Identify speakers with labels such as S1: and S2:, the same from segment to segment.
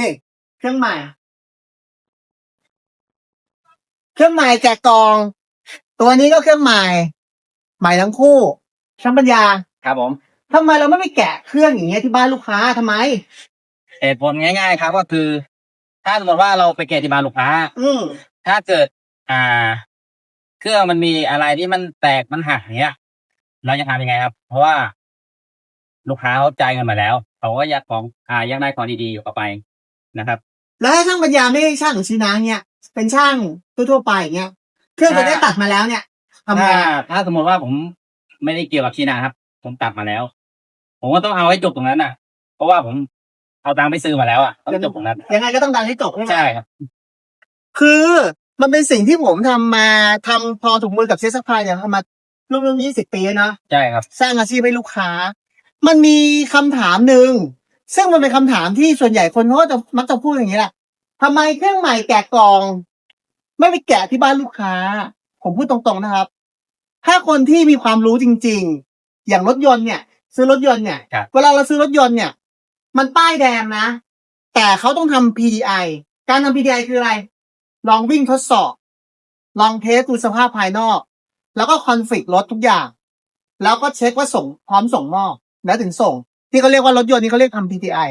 S1: นี่เครื่องใหม่เครื่องใหม่แกะกล่อง ตัวนี้ก็เครื่องใหม่ใหม่ทั้งคู่ช่างปัญญา
S2: ครับผม
S1: ทำไมเราไม่ไปแกะเครื่องอย่างเงี้ยที่บ้านลูกค้าทำไม
S2: เหตุผลง่าย ๆ ครับ ก็คือ ถ้าสมมติว่าเราไปเกะที่บ้านลูกค้า
S1: อืม
S2: ถ้าเกิด อ่า เครื่องมันมีอะไรที่มันแตกมันหักอย่างเงี้ย เราจะทำยังไงครับ เพราะว่า ลูกค้าเขาจ่ายเงินมาแล้วเขาก็อยากของอ่าอยากได้ของดีๆอยู่กับไป นะครับ
S1: แล้วถ้าช่างปัญญาไม่ใช่ช่างของชินาเนี่ยเป็นช่างทั่วๆไปอย่างเงี้ยเครื่องตัวนี้ตัดมาแล้วเนี่ยทำไง
S2: ถ้าถ้าสมมติว่าผมไม่ได้เกี่ยวกับชีนาครับ ผมตัดมาแล้ว ผมก็ต้องเอาให้จบตรงนั้นน่ะ เพราะว่าผมเอาตังค์ไปซื้อมาแล้วอะต้องจบตรงนั้น
S1: ยังไงก็ต้องดันให้จบใช่ไหม
S2: ใช่ครับ
S1: คือมันเป็นสิ่งที่ผมทำมาทำพอถุงมือกับเชสพายเนี่ยทำมาร่วมๆยี่สิบปีแล้วเนาะ
S2: ใช่ครับ
S1: สร้างอาชีพให้ลูกค้า มันมีคำถามหนึ่ง ซึ่งมันเป็นคำถามที่ส่วนใหญ่คนเขาก็จะมักจะพูดอย่างนี้แหละทำไมเครื่องใหม่แกะกล่อง ไม่ไปแกะที่บ้านลูกค้า ผมพูดตรงๆนะครับ ถ้าคนที่มีความรู้จริง ๆ อย่างรถยนต์เนี่ย ซื้อรถยนต์เนี่ย
S2: ครับ
S1: เวลาเราซื้อรถยนต์เนี่ย มันป้ายแดงนะ แต่เขาต้องทำ PDI การทำ PDI คืออะไร ลองวิ่งทดสอบ ลองเทสดูสภาพภายนอก แล้วก็คอนฟิกรถทุกอย่าง แล้วก็เช็คว่าส่งพร้อมส่งมอบแล้วถึงส่ง ที่เขาเรียกว่ารถยนต์นี่เขาเรียกทำ PTI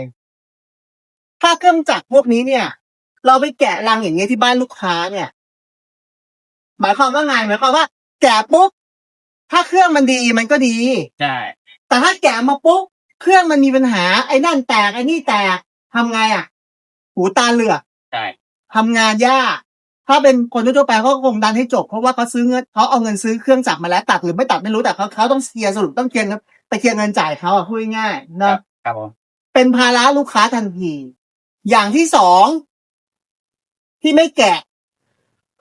S1: ถ้าเครื่องจักรพวกนี้เนี่ย เราไปแกะรังอย่างเงี้ยที่บ้านลูกค้าเนี่ย หมายความว่าไงหมายความว่า แกะปุ๊บถ้าเครื่องมันดีมันก็ดี
S2: ใช่
S1: แต่ถ้าแกะมาปุ๊บเครื่องมันมีปัญหาไอ้นั่นแตกไอ้นี่แตกทำไงอะ หูตาเหลือก
S2: ใช่
S1: ทำงานยากถ้าเป็นคนทั่วๆไปเขาก็คงดันให้จบเพราะว่าเขาซื้อเงินเขาเอาเงินซื้อเครื่องจักรมาแล้วตัดหรือไม่ตัดไม่รู้แต่เขาเขาต้องเคลียร์สรุปต้องเคลียร์เงิน ไปเคลียร์เงินจ่ายเขาอะพูดง่ายๆ
S2: ค
S1: เนาะ
S2: รับครับผม
S1: เป็นภาระลูกค้าทันที อย่างที่สองที่ไม่แกะ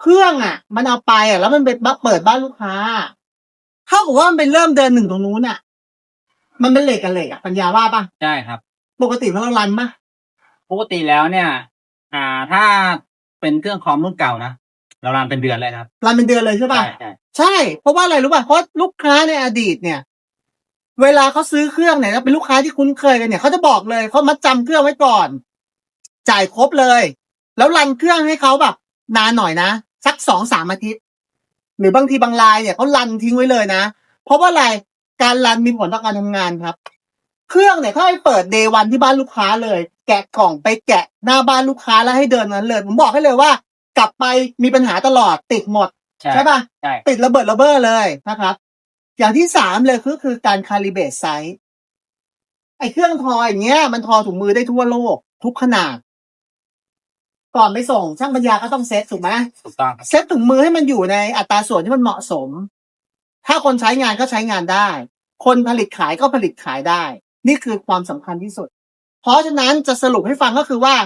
S1: เครื่องอะ มันเอาไปอะ แล้วมันไปเปิดบ้านลูกค้าเท่ากับว่ามันเป็นเริ่มเดินหนึ่งตรงนู้นอะ มันเป็นเหล็กกับเหล็กอะปัญญาว่าป่ะ
S2: ใช่ครับ
S1: ปกติเรารันป่ะ
S2: ปกติแล้วเนี่ย อ่าถ้าเป็นเครื่องคอมรุ่นเก่านะเรารันเป็นเดือนเลยนะครับ
S1: รันเป็นเดือนเลยใช่ป่ะ
S2: ใช่ใช่
S1: ใช่ เพราะว่าอะไรรู้ป่ะ เพราะลูกค้าในอดีตเนี่ย เวลาเขาซื้อเครื่องเนี่ยแล้วเป็นลูกค้าที่คุ้นเคยกันเนี่ยเขาจะบอกเลยเขามัดจำเครื่องไว้ก่อน จ่ายครบเลย แล้วรันเครื่องให้เขาแบบนานหน่อยนะสักสองสามอาทิตย์ หรือบางทีบางรายเนี่ยเขารันทิ้งไว้เลยนะ เพราะว่าอะไรการรันมีผลต่อการทำงานครับ เครื่องเนี่ยเขาให้เปิดเดวันที่บ้านลูกค้าเลย แกะกล่องไปแกะหน้าบ้านลูกค้าแล้วให้เดินนั้นเลยผมบอกให้เลยว่า กลับไปมีปัญหาตลอดติดหมด
S2: ใช่
S1: ใช่ป่ะ
S2: ใช่
S1: ติดระเบิดระเบ้อเลยนะครับ อย่างที่สามเลยคือคือการคาลิเบตไซส์ไอ้เครื่องทออย่างเงี้ย มันทอถุงมือได้ทั่วโลก ทุกขนาด ก่อนไปส่งช่างปัญญาก็ต้องเซ็ตถูกไหม
S2: ถูกต้องครับ
S1: เซ็ตถุงมือให้มันอยู่ในอัตราส่วนที่มันเหมาะสม ถ้าคนใช้งานก็ใช้งานได้ คนผลิตขายก็ผลิตขายได้ นี่คือความสำคัญที่สุด เพราะฉะนั้นจะสรุปให้ฟังก็คือว่า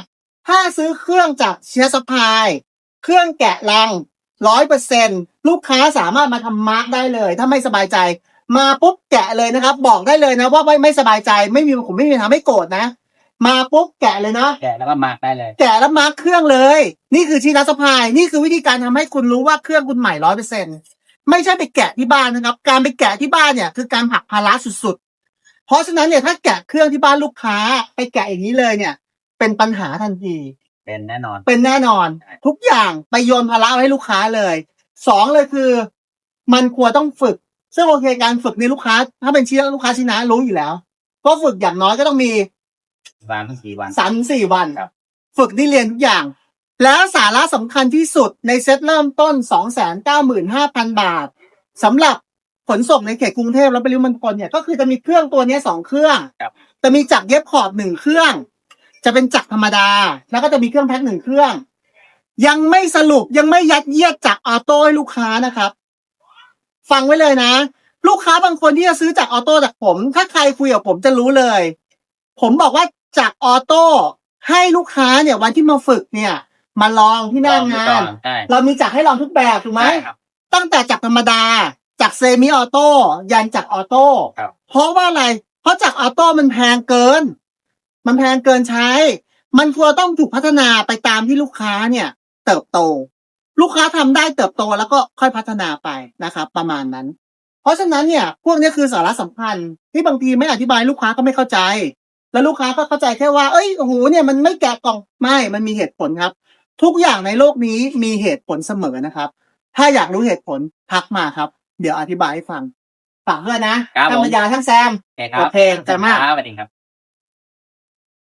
S1: ถ้าซื้อเครื่องจากเชียร์สปาย เครื่องแกะลังร้อยเปอร์เซ็น ลูกค้าสามารถมาทำมาร์กได้เลย ถ้าไม่สบายใจ มาปุ๊บแกะเลยนะครับ บอกได้เลยนะ ว่าไม่ไม่สบายใจไม่มีผมไม่มีทางไม่โกรธนะ มาปุ๊บแกะเลยนะ
S2: แกะแล้วก็มาร์กได้เลย
S1: แกะแล้วมาร์คเครื่องเลย นี่คือชีนัสพายนี่คือวิธีการทำให้คุณรู้ว่าเครื่องคุณใหม่ร้อยเปอร์เซ็นไม่ใช่ไปแกะที่บ้านนะครับ การไปแกะที่บ้านเนี่ยคือการผลักภาระสุดๆ เพราะฉะนั้นเนี่ยถ้าแกะเครื่องที่บ้านลูกค้า ไปแกะอย่างนี้เลยเนี่ย เป็นปัญหาทันที
S2: เป็นแน่นอน
S1: เป็นแน่นอน ทุกอย่างไปโยนภาระไว้ให้ลูกค้าเลย สองเลยคือ มันควรต้องฝึก ซึ่งโอเคการฝึกในลูกค้า ถ้าเป็นชี้ลูกค้าชี้นะรู้อยู่แล้วเพราะฝึกอย่างน้อยก็ต้องมี
S2: วันถึงสี่วัน
S1: สามถึงสี่วัน
S2: ครับ
S1: ฝึกนี่เรียนทุกอย่าง แล้วสาระสำคัญที่สุดในเซ็ตเริ่มต้น295,000บาทสำหรับขนส่งในเขตกรุงเทพและปริมณฑลเนี่ยก็คือจะมีเครื่องตัวเนี้ยสองเครื่อง
S2: ครับ
S1: จะมีจักรเย็บขอบหนึ่งเครื่อง จะเป็นจักรธรรมดา แล้วก็จะมีเครื่องแพ็คหนึ่งเครื่อง ยังไม่สรุปยังไม่ยัดเยียดจากออโต้ให้ลูกค้านะครับ ฟังไว้เลยนะ ลูกค้าบางคนที่จะซื้อจากออโต้จากผม ถ้าใครคุยกับผมจะรู้เลย ผมบอกว่าจากออโต้ให้ลูกค้าเนี่ยวันที่มาฝึกเนี่ย มาลองที่หน้างาน
S2: ใช่
S1: เรามีจักรให้ลองทุกแบบถูกไหม
S2: ใช่ครับ
S1: ตั้งแต่จักรธรรมดาจากเซมิออโต้ยันจากออโต้
S2: ครับ
S1: เพราะว่าอะไร เพราะจากออโต้มันแพงเกิน มันแพงเกินใช้ มันควรต้องถูกพัฒนาไปตามที่ลูกค้าเนี่ย เติบโต ลูกค้าทำได้เติบโตแล้วก็ค่อยพัฒนาไปนะครับ ประมาณนั้น เพราะฉะนั้นเนี่ย พวกนี้คือสาระสำคัญ ที่บางทีไม่อธิบายลูกค้าก็ไม่เข้าใจ แล้วลูกค้าก็เข้าใจแค่ว่า เอ้ยโอ้โหเนี่ยมันไม่แกะกล่องไม่มันมีเหตุผลครับ ทุกอย่างในโลกนี้มีเหตุผลเสมอนะครับ ถ้าอยากรู้เหตุผลทักมาครับ เดี๋ยวอธิบายให้ฟังฝากด้วยนะครับทั้ง
S2: ผม
S1: ปัญญาทั้งแซม
S2: โอเคครับ
S1: โอเคขอบใจมาก
S2: ครับสวัสดีครับ